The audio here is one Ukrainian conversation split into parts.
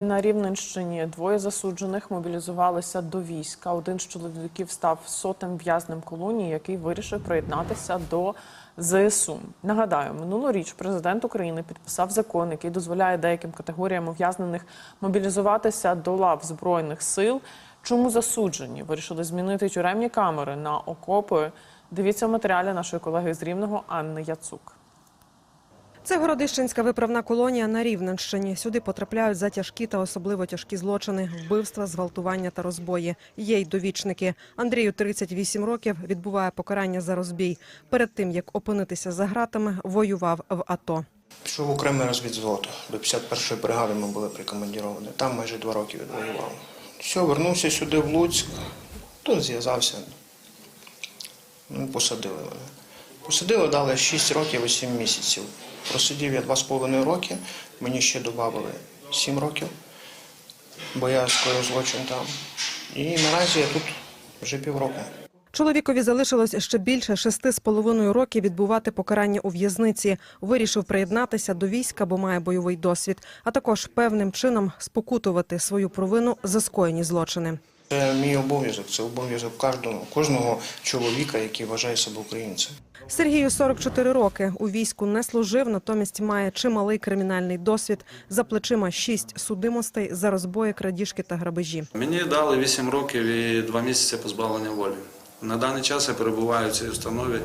На Рівненщині двоє засуджених мобілізувалися до війська. Один з чоловіків став сотим в'язнем колонії, який вирішив приєднатися до ЗСУ. Нагадаю, минулоріч президент України підписав закон, який дозволяє деяким категоріям ув'язнених мобілізуватися до лав збройних сил. Чому засуджені вирішили змінити тюремні камери на окопи? Дивіться в матеріалі нашої колеги з Рівного Анни Яцук. Це Городищенська виправна колонія на Рівненщині. Сюди потрапляють за тяжкі та особливо тяжкі злочини, вбивства, зґвалтування та розбої. Є й довічники. Андрію 38 років, відбуває покарання за розбій. Перед тим, як опинитися за ґратами, воював в АТО. Пішов окремий розвідзвод. До 51-ї бригади ми були прикомандіровані. Там майже два роки відвоював. Все, вернувся сюди в Луцьк, тут зв'язався. Ну, посадили мене. Посадили, дали 6 років і 7 місяців. Просидів я 2,5 роки, мені ще додали 7 років, бо я скоїв злочин там. І наразі я тут вже півроку. Чоловікові залишилось ще більше шести з половиною років відбувати покарання у в'язниці. Вирішив приєднатися до війська, бо має бойовий досвід, а також певним чином спокутувати свою провину за скоєні злочини. Це мій обов'язок, це обов'язок кожного, кожного чоловіка, який вважає себе українцем. Сергію 44 роки. У війську не служив, натомість має чималий кримінальний досвід. За плечима шість судимостей за розбої, крадіжки та грабежі. Мені дали 8 років і 2 місяці позбавлення волі. На даний час я перебуваю в цій установі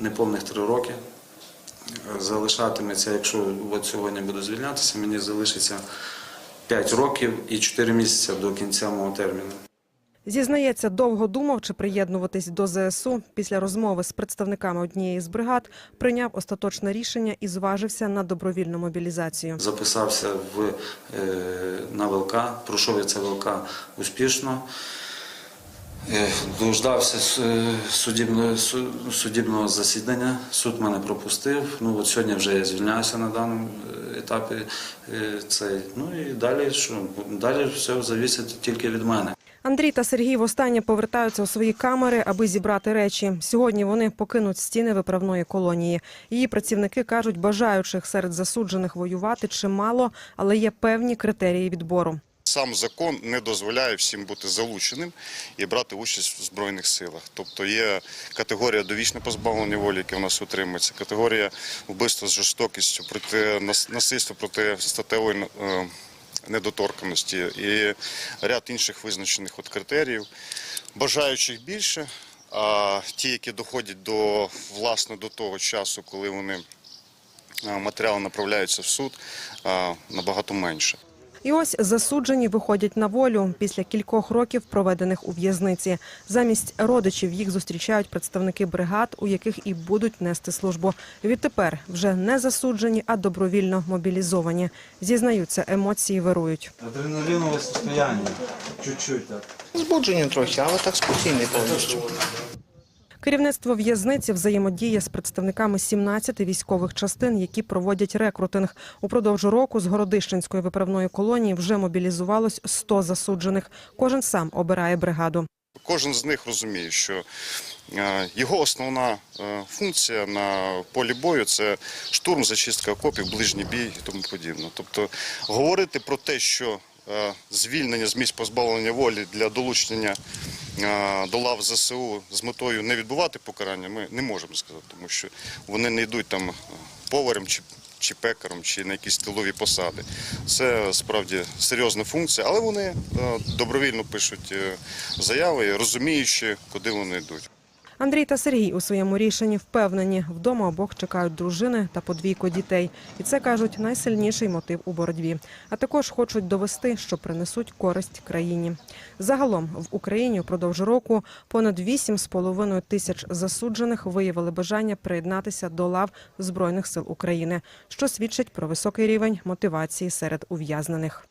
неповних 3 роки. Залишатиметься, якщо от сьогодні буду звільнятися, мені залишиться 5 років і 4 місяці до кінця мого терміну. Зізнається, довго думав, чи приєднуватись до ЗСУ. Після розмови з представниками однієї з бригад прийняв остаточне рішення і зважився на добровільну мобілізацію. Записався в, е, на ВЛК, пройшов я це ВЛК успішно. Е, Дождався е, судебного, су- судебного засідання, суд мене пропустив. Ну от сьогодні вже я звільняюся на даному етапі. Цей. Ну і далі що? Далі все залежить тільки від мене. Андрій та Сергій востаннє повертаються у свої камери, аби зібрати речі. Сьогодні вони покинуть стіни виправної колонії. Її працівники кажуть, бажаючих серед засуджених воювати чимало, але є певні критерії відбору. Сам закон не дозволяє всім бути залученим і брати участь в збройних силах. Тобто є категорія довічне позбавлення волі, яке в нас утримується, категорія вбивства з жорстокістю проти нас- насильства проти статевої е, недоторканості і ряд інших визначених от критеріїв. Бажаючих більше, а ті, які доходять до власне до того часу, коли вони матеріали направляються в суд, набагато менше. І ось засуджені виходять на волю після кількох років, проведених у в'язниці. Замість родичів їх зустрічають представники бригад, у яких і будуть нести службу. Відтепер вже не засуджені, а добровільно мобілізовані. Зізнаються, емоції вирують. Адреналиновое состояние. Чуть-чуть так. Збуджені трохи, але так спокійний повністю. Керівництво в'язниці взаємодіє з представниками 17 військових частин, які проводять рекрутинг. Упродовж року з Городищенської виправної колонії вже мобілізувалось 100 засуджених. Кожен сам обирає бригаду. Кожен з них розуміє, що е, його основна е, функція на полі бою це штурм, зачистка окопів, ближній бій і тому подібне. Тобто говорити про те, що звільнення з місць позбавлення волі для долучення е, до лав ЗСУ з метою не відбувати покарання, ми не можемо сказати, тому що вони не йдуть там е, поварем чи. Чи пекаром, чи на якісь тилові посади. Це справді серйозна функція, але вони е, добровільно пишуть е, заяви, розуміючи, куди вони йдуть. Андрій та Сергій у своєму рішенні впевнені, вдома обох чекають дружини та подвійко дітей. І це кажуть найсильніший мотив у боротьбі. А також хочуть довести, що принесуть користь країні. Загалом в Україні впродовж року понад 8,5 тисяч засуджених виявили бажання приєднатися до лав збройних сил України, що свідчить про високий рівень мотивації серед ув'язнених.